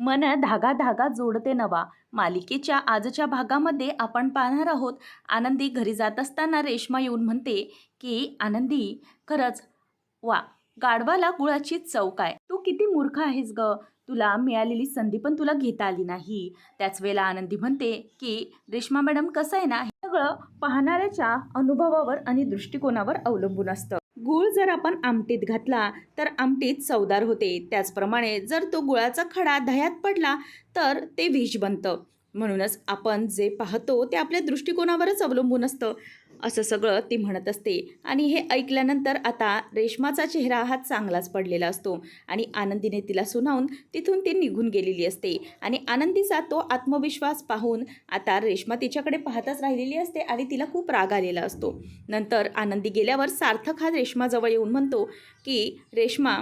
मन धागा धागा जोडते नवा. मालिकेच्या आजच्या भागामध्ये आपण पाहणार आहोत आनंदी घरी जात असताना रेश्मा येऊन म्हणते की आनंदी खरंच वा गाढवाला गुळाची चव काय? तू किती मूर्ख आहेस ग. तुला मिळालेली संधी पण तुला घेता आली नाही. त्याच वेळेला आनंदी म्हणते की रेश्मा मॅडम कसं आहे ना हे सगळं पाहणाऱ्याच्या अनुभवावर आणि दृष्टिकोनावर अवलंबून असतं. गुळ जर आपण आमटीत घातला तर आमटीत चवदार होते. त्याचप्रमाणे जर तो गुळाचा खडा दह्यात पडला तर ते विष बनतं. म्हणूनच आपण जे पाहतो ते आपल्या दृष्टिकोनावरच अवलंबून असतं. असं सगळं ती म्हणत असते. आणि हे ऐकल्यानंतर आता रेशमाचा चेहरा हा चांगलाच पडलेला असतो आणि आनंदीने तिला सुनावून तिथून ती निघून गेलेली असते. आणि आनंदीचा तो आत्मविश्वास पाहून आता रेश्मा तिच्याकडे पाहतच राहिलेली असते आणि तिला खूप राग आलेला असतो. नंतर आनंदी गेल्यावर सार्थक हा रेश्माजवळ येऊन म्हणतो की रेश्मा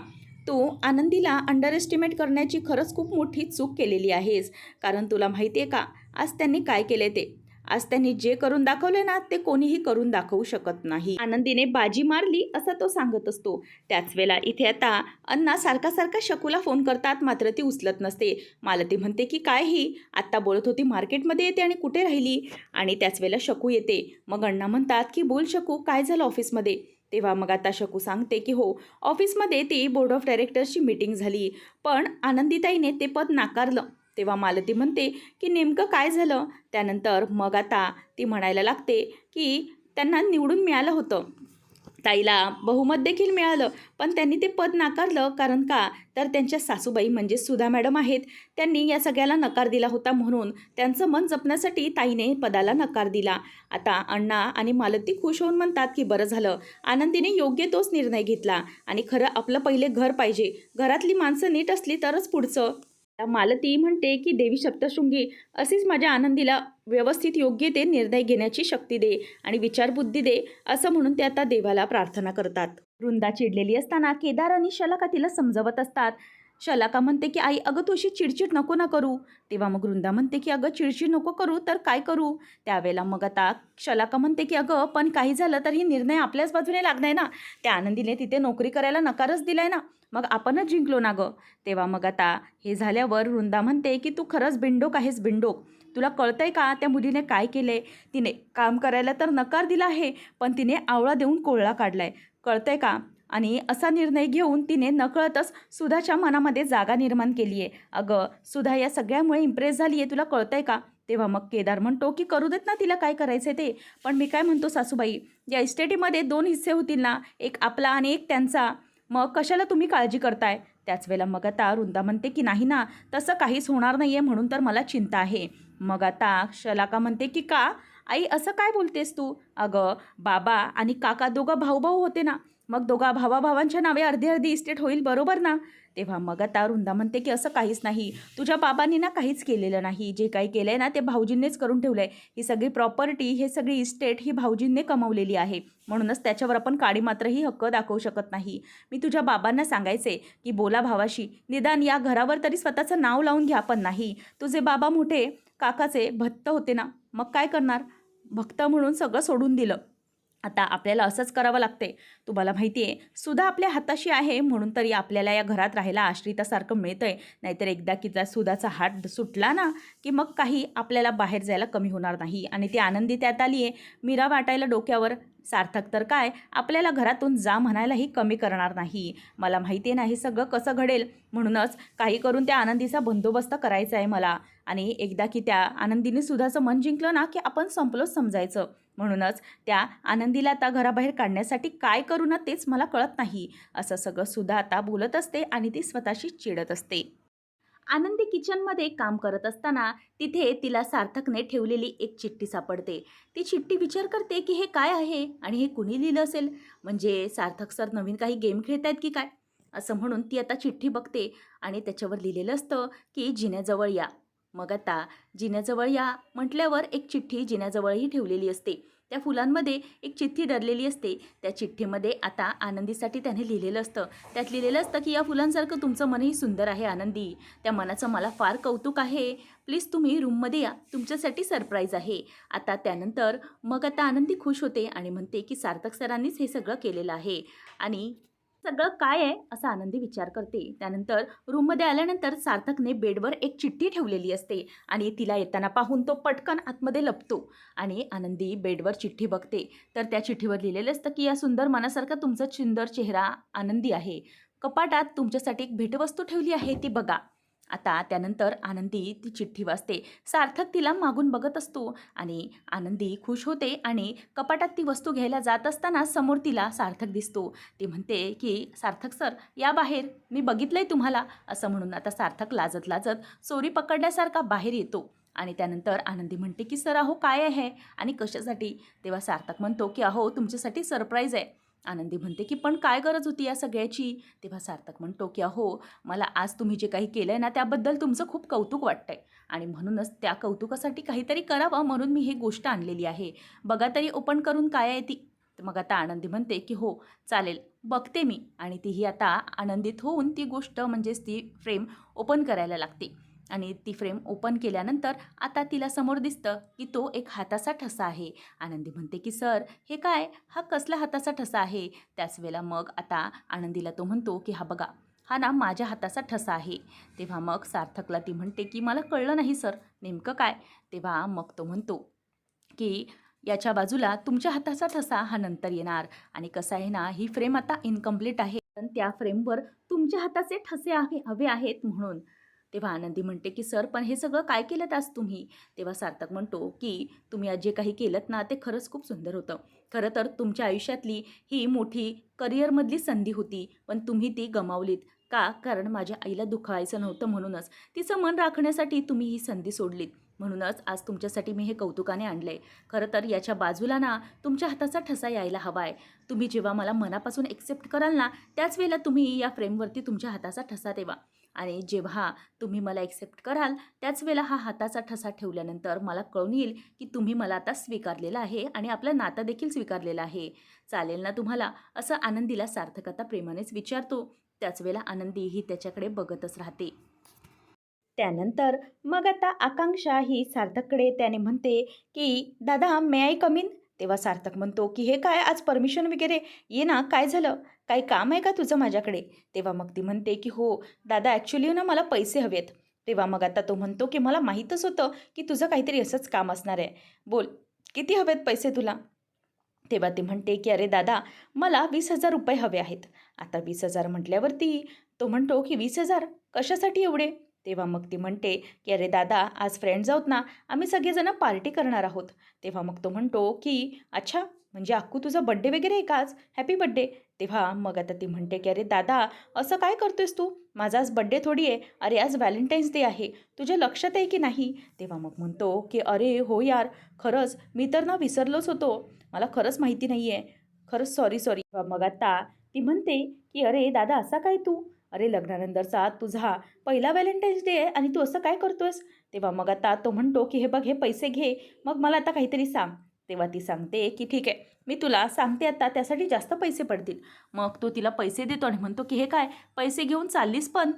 तू आनंदीला अंडर एस्टिमेट करण्याची खरंच खूप मोठी चूक केलेली आहेस. कारण तुला माहिती आहे का आज त्यांनी काय केले ते? आज त्यांनी जे करून दाखवले ना ते कोणीही करून दाखवू शकत नाही. आनंदीने बाजी मारली असं तो सांगत असतो. त्याच वेळेला इथे आता अण्णा सारखा सारखा शकूला फोन करतात मात्र ती उचलत नसते. मालती म्हणते की काय ही? आत्ता बोलत होती मार्केटमध्ये येते आणि कुठे राहिली? आणि त्याच वेळेला शकू येते. मग अण्णा म्हणतात की बोल शकू काय झालं ऑफिसमध्ये? तेव्हा मग आता शकू सांगते की हो ऑफिसमध्ये ती बोर्ड ऑफ डायरेक्टर्सची मीटिंग झाली. पण आनंदीताईने ते पद नाकारलं. तेव्हा मालती म्हणते की नेमकं काय झालं? त्यानंतर मग आता ती म्हणायला लागते की त्यांना निवडून मिळालं होतं. ताईला बहुमत देखील मिळालं पण त्यांनी ते पद नाकारलं. कारण का? तर त्यांच्या सासूबाई म्हणजे सुधा मॅडम आहेत. त्यांनी या सगळ्याला नकार दिला होता म्हणून त्यांचं मन जपण्यासाठी ताईने पदाला नकार दिला. आता अण्णा आणि मालती खुश होऊन म्हणतात की बरं झालं. आनंदीने योग्य तोच निर्णय घेतला. आणि खरं आपलं पहिले घर पाहिजे. घरातली माणसं नीट असली तरच पुढचं. मालती म्हणते की देवी सप्तशृंगी अशीच माझ्या आनंदीला व्यवस्थित योग्य ते निर्णय घेण्याची शक्ती दे आणि विचारबुद्धी दे असं म्हणून ते आता देवाला प्रार्थना करतात. वृंदा चिडलेली असताना केदार आणि शलाका तिला समजवत असतात. शलाका म्हणते की आई अगं तू चिडचिड नको ना करू. तेव्हा मग वृंदा म्हणते की अगं चिडचिड नको करू तर काय करू? त्यावेळेला मग आता शलाका म्हणते की अगं पण काही झालं तर ही निर्णय आपल्याच बाजूने लागणार ना. त्या आनंदीने तिथे नोकरी करायला नकारच दिलाय ना. मग आपणच जिंकलो ना गं. तेव्हा मग आता हे झाल्यावर वृंदा म्हणते की तू खरंच बिंडोक आहेस बिंडोक. तुला कळतंय का त्या मुलीने काय केले तिने काम करायला तर नकार दिला आहे पण तिने आवळा देऊन कोळळा काढलाय. कळतंय का? आणि असा निर्णय घेऊन तिने नकळतच सुधाच्या मनामध्ये जागा निर्माण केली आहे अगं सुधा या सगळ्यामुळे इम्प्रेस झाली आहे तुला कळतंय का? तेव्हा मग केदार म्हणतो की करू देत ना तिला काय करायचं ते. पण मी काय म्हणतो सासूबाई या इस्टेटीमध्ये दोन हिस्से होतील ना एक आपला आणि एक त्यांचा. मग कशाला तुम्ही काळजी करताय? त्याच वेळेला मग आता वृंदा म्हणते की नाही ना तसं काहीच होणार नाही आहे म्हणून तर मला चिंता आहे. मग आता शलाका म्हणते की का? आई असं काय बोलतेस तू? अगं बाबा आणि काका दोघं भाऊ भाऊ होते ना मग दोघा भावाभावांच्या नावे अर्धी अर्धी इस्टेट होईल बरोबर ना? तेव्हा मग आता रुंदा म्हणते की असं काहीच नाही. तुझ्या बाबांनी ना काहीच केलेलं नाही. जे काही केलं आहे ना ते भाऊजींनीच करून ठेवलं आहे ही सगळी प्रॉपर्टी हे सगळी इस्टेट ही भाऊजींनी कमवलेली आहे. म्हणूनच त्याच्यावर आपण काडी मात्रही हक्क दाखवू शकत नाही. मी तुझ्या बाबांना सांगायचे की बोला भावाशी निदान या घरावर तरी स्वतःचं नाव लावून घ्या पण नाही. तुझे बाबा मोठे काकाचे भत्त होते ना? मग काय करणार? भक्त म्हणून सगळं सोडून दिलं. आता आपल्याला असंच करावं लागते. तुम्हाला माहिती आहे सुधा आपल्या हाताशी आहे म्हणून तरी आपल्याला या घरात राहायला आश्रितासारखं मिळतं आहे नाहीतर एकदा की सुधाचा हात सुटला ना की मग काही आपल्याला बाहेर जायला कमी होणार नाही. आणि ती आनंदी त्यात आली आहे मीरा वाटायला डोक्यावर सार्थक तर काय? आपल्याला घरातून जा म्हणायलाही कमी करणार नाही. मला माहिती नाही सगळं कसं घडेल. म्हणूनच काही करून त्या आनंदीचा बंदोबस्त करायचा आहे मला. आणि एकदा की त्या आनंदीने सुद्धाचं मन जिंकलं ना की आपण संपलोच समजायचं. म्हणूनच त्या आनंदीला आता घराबाहेर काढण्यासाठी काय करू ना तेच मला कळत नाही. असं सगळं सुद्धा आता बोलत असते आणि ती स्वतःशी चिडत असते. आनंदी किचनमध्ये काम करत असताना तिथे तिला सार्थकने ठेवलेली एक चिठ्ठी सापडते. ती चिठ्ठी विचार करते की हे काय आहे आणि हे कुणी लिहिलं असेल? म्हणजे सार्थक सर नवीन काही गेम खेळत आहेत की काय? असं म्हणून ती आता चिठ्ठी बघते आणि त्याच्यावर लिहिलेलं असतं की जिन्याजवळ या. मग आता जिन्याजवळ या म्हटल्यावर एक चिठ्ठी जिन्याजवळही ठेवलेली असते. त्या फुलांमध्ये एक चिठ्ठी दडलेली असते. त्या चिठ्ठीमध्ये आता आनंदीसाठी त्याने लिहिलेलं असतं. त्यात लिहिलेलं असतं की या फुलांसारखं तुमचं मनही सुंदर आहे आनंदी. त्या मनाचं मला फार कौतुक आहे. प्लीज तुम्ही रूममध्ये या. तुमच्यासाठी सरप्राईज आहे. आता त्यानंतर मग आता आनंदी खुश होते आणि म्हणते की सार्थक सरांनीच हे सगळं केलेलं आहे. आणि सगळं काय आहे असा आनंदी विचार करते. त्यानंतर रूममध्ये आल्यानंतर सार्थकने बेडवर एक चिठ्ठी ठेवलेली असते आणि तिला येताना पाहून तो पटकन आतमध्ये लपतो आणि आनंदी बेडवर चिठ्ठी बघते. तर त्या चिठ्ठीवर लिहिलेलं असतं की या सुंदर मनासारखा तुमचा सुंदर चेहरा आनंदी आहे. कपाटात तुमच्यासाठी एक भेटवस्तू ठेवली आहे ती बघा. आता त्यानंतर आनंदी ती चिठ्ठी वाचते. सार्थक तिला मागून बघत असतो आणि आनंदी खुश होते आणि कपाटात ती वस्तू घ्यायला जात असताना समोर तिला सार्थक दिसतो. ती म्हणते की सार्थक सर या बाहेर. मी बघितलंय तुम्हाला. असं म्हणून आता सार्थक लाजत लाजत चोरी पकडल्यासारखा बाहेर येतो. आणि त्यानंतर आनंदी म्हणते की सर अहो काय आहे? आणि कशासाठी? तेव्हा सार्थक म्हणतो की अहो तुमच्यासाठी सरप्राईज आहे. आनंदी म्हणते की पण काय गरज होती या सगळ्याची? तेव्हा सार्थक म्हणतो की अहो मला आज तुम्ही जे काही केलं आहे ना त्याबद्दल तुमचं खूप कौतुक वाटतं आहे आणि म्हणूनच त्या कौतुकासाठी काहीतरी करावं म्हणून मी ही गोष्ट आणलेली आहे. बघा तरी ओपन करून काय आहे ती. मग आता आनंदी म्हणते की हो चालेल बघते मी. आणि तीही आता आनंदित होऊन ती गोष्ट म्हणजेच ती फ्रेम ओपन करायला लागते. आणि ती फ्रेम ओपन केल्यानंतर आता तिला समोर दिसतं की तो एक हाताचा ठसा आहे. आनंदी म्हणते की सर हे काय? हा कसला हाताचा ठसा आहे? त्याच वेळेला मग आता आनंदीला तो म्हणतो की हा बघा हा ना माझ्या हाताचा ठसा आहे. तेव्हा मग सार्थकला ती म्हणते की मला कळलं नाही सर. नेमकं काय? तेव्हा मग तो म्हणतो की याच्या बाजूला तुमच्या हाताचा ठसा हा नंतर येणार आणि कसं आहे ना ही फ्रेम आता इनकम्प्लीट आहे. पण त्या फ्रेमवर तुमच्या हाताचे ठसे हवे हवे आहेत म्हणून. तेव्हा आनंदी म्हणते की सर पण हे सगळं काय केलं आज तुम्ही? तेव्हा सार्थक म्हणतो की तुम्ही आज जे काही केलं ना ते खरंच खूप सुंदर होतं. खरं तर तुमच्या आयुष्यातली ही मोठी करिअरमधली संधी होती पण तुम्ही ती गमावलीत. का? कारण माझ्या आईला दुखायचं नव्हतं म्हणूनच. तिचं मन राखण्यासाठी तुम्ही ही संधी सोडलीत. म्हणूनच आज तुमच्यासाठी मी हे कौतुकाने आणलं आहे खरं तर याच्या बाजूला ना तुमच्या हाताचा ठसा यायला हवा आहे तुम्ही जेव्हा मला मनापासून एक्सेप्ट कराल ना त्याच वेळेला तुम्ही या फ्रेमवरती तुमच्या हाताचा ठसा देवा आणि जेव्हा तुम्ही मला एक्सेप्ट कराल त्याच वेळेला हा हाताचा ठसा ठेवल्यानंतर मला कळून येईल की तुम्ही मला आता स्वीकारलेलं आहे आणि आपलं नातं देखील स्वीकारलेलं आहे. चालेल ना तुम्हाला? असं आनंदीला सार्थक आता प्रेमानेच विचारतो. त्याच वेळेला आनंदी ही त्याच्याकडे बघतच राहते. त्यानंतर मग आता आकांक्षा ही सार्थककडे त्याने म्हणते की दादा मे आय कमीन तेव्हा सार्थक म्हणतो की हे काय? आज परमिशन वगैरे ये ना काय झालं? काही काम आहे का तुझं माझ्याकडे? तेव्हा मग ती म्हणते की हो दादा ॲक्च्युली ना मला पैसे हवेत. तेव्हा मग आता तो म्हणतो की मला माहीतच होतं की तुझं काहीतरी असंच काम असणार आहे. बोल किती हवेत पैसे तुला? तेव्हा ती म्हणते की अरे दादा मला वीस हजार रुपये हवे आहेत. आता वीस हजार म्हटल्यावरती तो म्हणतो की वीस हजार? कशासाठी एवढे? तेव्हा मग ती म्हणते की अरे दादा आज फ्रेंड्स आहोत ना आम्ही सगळेजणं पार्टी करणार आहोत. तेव्हा मग तो म्हणतो की अच्छा म्हणजे अक्कू तुझा बड्डे वगैरे आहे का आज? हॅपी बड्डे तेव्हा मग आता ती म्हणते की अरे दादा असं काय करतोयस तू? माझा आज बड्डे थोडी आहे. अरे आज व्हॅलेंटाईन्स डे आहे. तुझ्या लक्षात आहे की नाही? तेव्हा मग म्हणतो की अरे हो यार. खरंच मी तर ना विसरलोच होतो. मला खरंच माहिती नाही आहे खरंच सॉरी सॉरी मग आता ती म्हणते की अरे दादा असा काय तू? अरे लग्नानंतरचा तुझा पहिला व्हॅलेंटाईन्स डे आहे आणि तू असं काय करतोयस? तेव्हा मग आता तो म्हणतो की हे बघ हे पैसे घे. मग मला आता काहीतरी सांग. तेव्हा ती सांगते की ठीक आहे मी तुला सांगते आता त्यासाठी जास्त पैसे पडतील. मग तो तिला पैसे देतो आणि म्हणतो की हे काय पैसे घेऊन चाललीस पण.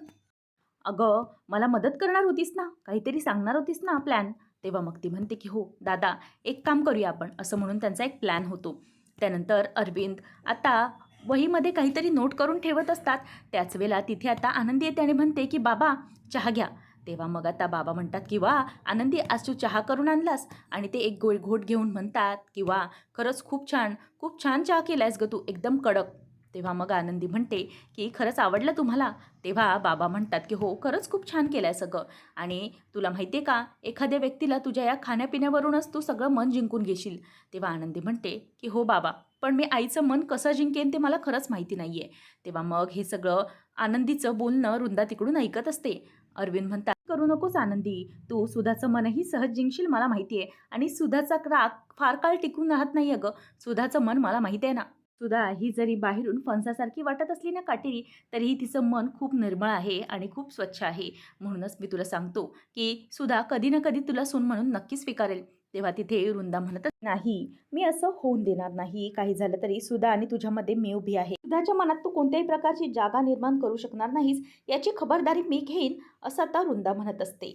अगं मला मदत करणार होतीस ना? काहीतरी सांगणार होतीस ना प्लॅन? तेव्हा मग ती म्हणते की हो दादा एक काम करूया आपण. असं म्हणून त्यांचा एक प्लॅन होतो. त्यानंतर अरविंद आता वहीमध्ये काहीतरी नोट करून ठेवत असतात. त्याच वेळेला तिथे आता आनंदी येते आणि म्हणते की बाबा चहा घ्या. तेव्हा मग आता बाबा म्हणतात की वा आनंदी आज तू चहा करून आणलास. आणि ते एक गोळ घोट घेऊन म्हणतात की वा खरंच खूप छान खूप छान चहा केलायस ग तू एकदम कडक. तेव्हा मग आनंदी म्हणते की खरंच आवडलं तुम्हाला? तेव्हा बाबा म्हणतात की हो खरंच खूप छान केलं आहे सगळं. आणि तुला माहिती आहे का एखाद्या व्यक्तीला तुझ्या या खाण्यापिण्यावरूनच तू सगळं मन जिंकून घेशील. तेव्हा आनंदी म्हणते की हो बाबा पण मी आईचं मन कसं जिंकेन ते मला खरंच माहिती नाही आहे तेव्हा मग हे सगळं आनंदीचं बोलणं रुंदा तिकडून ऐकत असते. अरविंद म्हणतात करू नकोस आनंदी तू सुधाचं मनही सहज जिंकशील मला माहिती आहे आणि सुधाचा राग फार काळ टिकून राहत नाही अगं. सुधाचं मन मला माहिती आहे ना. सुधा ही जरी बाहेरून फणसासारखी वाटत असली ना काटेरी तरीही तिचं मन खूप निर्मळ आहे आणि खूप स्वच्छ आहे. म्हणूनच मी तुला सांगतो की सुधा कधी ना कधी तुला सून म्हणून नक्की स्वीकारेल. तेव्हा तिथे वृंदा म्हणत नाही मी असं होऊन देणार नाही. काही झालं तरी सुधा आणि तुझ्यामध्ये मी उभी आहे. सुधाच्या मनात तू कोणत्याही प्रकारची जागा निर्माण करू शकणार नाहीस याची खबरदारी मी घेईन असं आता वृंदा म्हणत असते.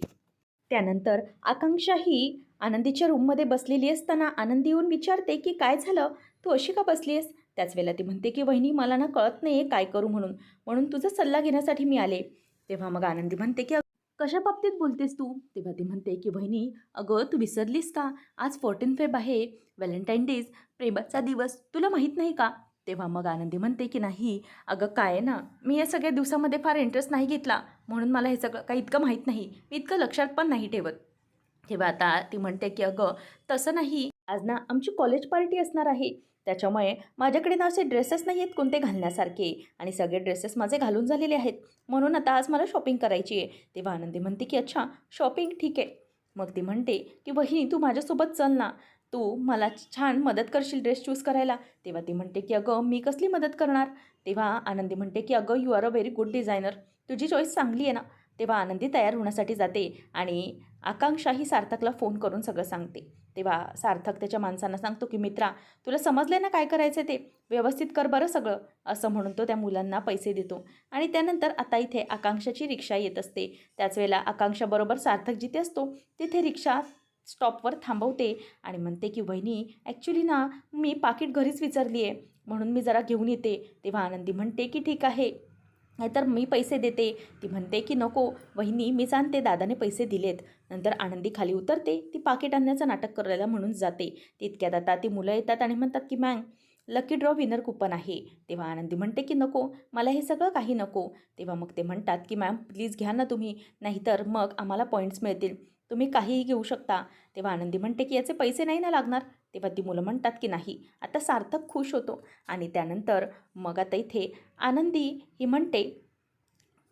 त्यानंतर आकांक्षा ही आनंदीच्या रूममध्ये बसलेली असताना आनंदी येऊन विचारते की काय झालं? तू अशी का बसली आहेस त्याच वेळेला ती म्हणते की वहिनी मला ना कळत नाही आहे काय करू म्हणून. म्हणून तुझा सल्ला घेण्यासाठी मी आले. तेव्हा मग आनंदी म्हणते की कशा बाबतीत बोलतेस तू? तेव्हा ती म्हणते की बहिणी अगं तू विसरलीस का? आज फोर्टीन फेब आहे. व्हॅलेंटाईन डेज प्रेमाचा दिवस. तुला माहीत नाही का? तेव्हा मग आनंदी म्हणते की नाही. अगं काय आहे ना? मी या सगळ्या दिवसामध्ये फार इंटरेस्ट नाही घेतला. म्हणून मला हे सगळं काही इतकं माहीत नाही. मी इतकं लक्षात पण नाही ठेवत. तेव्हा आता ती म्हणते की अगं तसं नाही. आज ना आमची कॉलेज पार्टी असणार आहे. त्याच्यामुळे माझ्याकडे ना असे ड्रेसेस नाही आहेत कोणते घालण्यासारखे. आणि सगळे ड्रेसेस माझे घालून झालेले आहेत. म्हणून आता आज मला शॉपिंग करायची आहे. तेव्हा आनंदी म्हणते की अच्छा शॉपिंग ठीक आहे. मग ती म्हणते की वहिनी तू माझ्यासोबत चल ना. तू मला छान मदत करशील ड्रेस चूज करायला. तेव्हा ती म्हणते की अगं मी कसली मदत करणार? तेव्हा आनंदी म्हणते की अगं you are a very good designer तुझी चॉईस चांगली आहे ना. तेव्हा आनंदी तयार होण्यासाठी जाते आणि आकांक्षा ही सार्थकला फोन करून सगळं सांगते. तेव्हा सार्थक त्याच्या माणसांना सांगतो की मित्रा तुला समजले ना काय करायचं ते? व्यवस्थित कर बरं सगळं. असं म्हणून तो त्या मुलांना पैसे देतो. आणि त्यानंतर आता इथे आकांक्षाची रिक्षा येत असते. त्याच वेळेला आकांक्षाबरोबर सार्थक जिथे असतो तिथे रिक्षा स्टॉपवर थांबवते आणि म्हणते की वहिनी ॲक्च्युली ना मी पाकिट घरीच विचारली आहे म्हणून मी जरा घेऊन येते. तेव्हा आनंदी म्हणते की ठीक आहे. नाहीतर मी पैसे देते. ती म्हणते की नको वहिनी मी जाणते दादाने पैसे दिलेत. नंतर आनंदी खाली उतरते. ती पाकिट आणण्याचं नाटक करायला म्हणून जाते. तितक्यात आता ती मुलं येतात आणि म्हणतात की ma'am lucky draw winner coupon आहे. तेव्हा आनंदी म्हणते की नको मला हे सगळं काही नको. तेव्हा मग ते म्हणतात की मॅम प्लीज घ्या ना तुम्ही. नाहीतर मग आम्हाला पॉईंट्स मिळतील. तुम्ही काहीही घेऊ शकता. तेव्हा आनंदी म्हणते की याचे पैसे नाही ना लागणार? तेव्हा ती मुलं म्हणतात की नाही आता सार्थक खुश होतो. आणि त्यानंतर मग आता इथे आनंदी ही म्हणते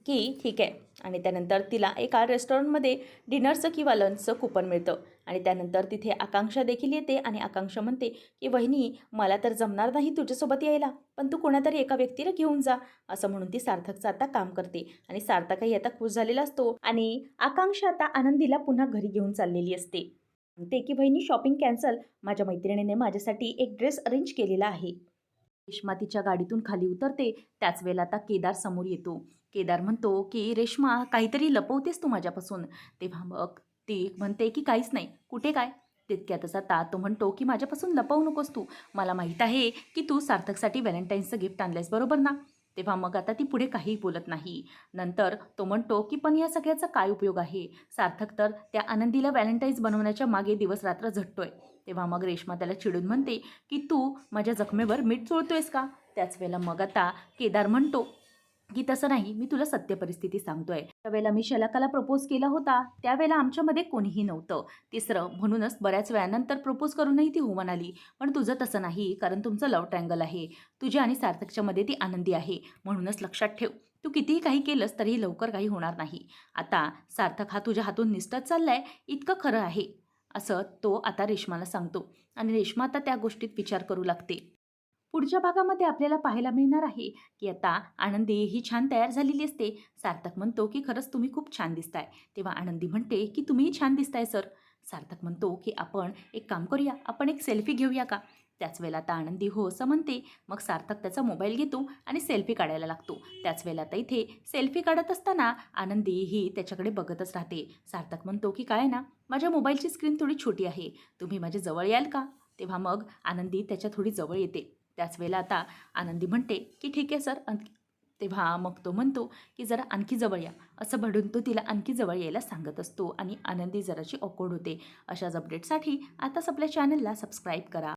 की ठीक आहे. आणि त्यानंतर तिला एका रेस्टॉरंटमध्ये डिनरचं किंवा लंचचं कुपन मिळतं. आणि त्यानंतर तिथे आकांक्षा देखील येते आणि आकांक्षा म्हणते की वहिनी मला तर जमणार नाही तुझ्यासोबत यायला पण तू कोणातरी एका व्यक्तीला घेऊन जा. असं म्हणून ती सार्थकचं आता काम करते. आणि सार्थकही आता खुश झालेला असतो. आणि आकांक्षा आता आनंदीला पुन्हा घरी घेऊन चाललेली असते. सांगते की बहिणी शॉपिंग कॅन्सल माझ्या मैत्रिणीने माझ्यासाठी एक ड्रेस अरेंज केलेला आहे. रेश्मा तिच्या गाडीतून खाली उतरते. त्याच वेळेला आता केदार समोर येतो. केदार म्हणतो की रेश्मा काहीतरी लपवतेस तू माझ्यापासून? तेव्हा मग ती म्हणते की काहीच नाही. कुठे काय? तितक्यातच आता तो म्हणतो की माझ्यापासून लपवू नकोस तू. मला माहीत आहे की तू सार्थकसाठी व्हॅलेंटाईन्सचं गिफ्ट आणलंयस. बरोबर ना? तेव्हा मग आता ती पुढे काहीही बोलत नाही. नंतर तो म्हणतो की पण या सगळ्याचा काय उपयोग आहे? सार्थक तर त्या आनंदीला व्हॅलेंटाईन्स बनवण्याच्या मागे दिवस रात्र झटतोय. तेव्हा मग रेश्मा त्याला चिडून म्हणते की तू माझ्या जखमेवर मीठ चोळतोयस का? त्याच वेळेला मग आता केदार म्हणतो की तसं नाही मी तुला सत्य परिस्थिती सांगतोय. त्यावेळेला मी शलाकाला प्रपोज केला होता त्यावेळेला आमच्यामध्ये कोणीही नव्हतं. तिसरं म्हणूनच बऱ्याच वेळानंतर प्रपोज करूनही ती हो म्हणाली. पण तुझं तसं नाही कारण तुमचं लव ट्रँगल आहे. तुझ्या आणि सार्थकच्या मध्ये ती आनंदी आहे. म्हणूनच लक्षात ठेव तू कितीही काही केलंस तरीही लवकर काही होणार नाही. आता सार्थक हा तुझ्या हातून निसटत चाललाय इतकं खरं आहे असं तो आता रेश्माला सांगतो. आणि रेश्मा आता त्या गोष्टीत विचार करू लागते. पुढच्या भागामध्ये आपल्याला पाहायला मिळणार आहे की आता आनंदी ही छान तयार झालेली असते. सार्थक म्हणतो की खरंच तुम्ही खूप छान दिसताय. तेव्हा आनंदी म्हणते की तुम्हीही छान दिसताय सर. सार्थक म्हणतो की आपण एक काम करूया आपण एक सेल्फी घेऊया का? त्याच वेळेला आता आनंदी हो असं म्हणते. मग सार्थक त्याचा मोबाईल घेतो आणि सेल्फी काढायला लागतो. त्याच वेळेला आता इथे सेल्फी काढत असताना आनंदी ही त्याच्याकडे बघतच राहते. सार्थक म्हणतो की काय ना माझ्या मोबाईलची स्क्रीन थोडी छोटी आहे. तुम्ही माझ्या जवळ याल का? तेव्हा मग आनंदी त्याच्या थोडी जवळ येते. त्याच वेळेला आता आनंदी म्हणते की ठीक आहे सर तेव्हा मग तो म्हणतो की जरा आणखी जवळ या. असं भडून तो तिला आणखी जवळ यायला सांगत असतो आणि आनंदी जराची ऑकवर्ड होते. अशाच अपडेटसाठी आताच आपल्या चॅनलला सबस्क्राईब करा.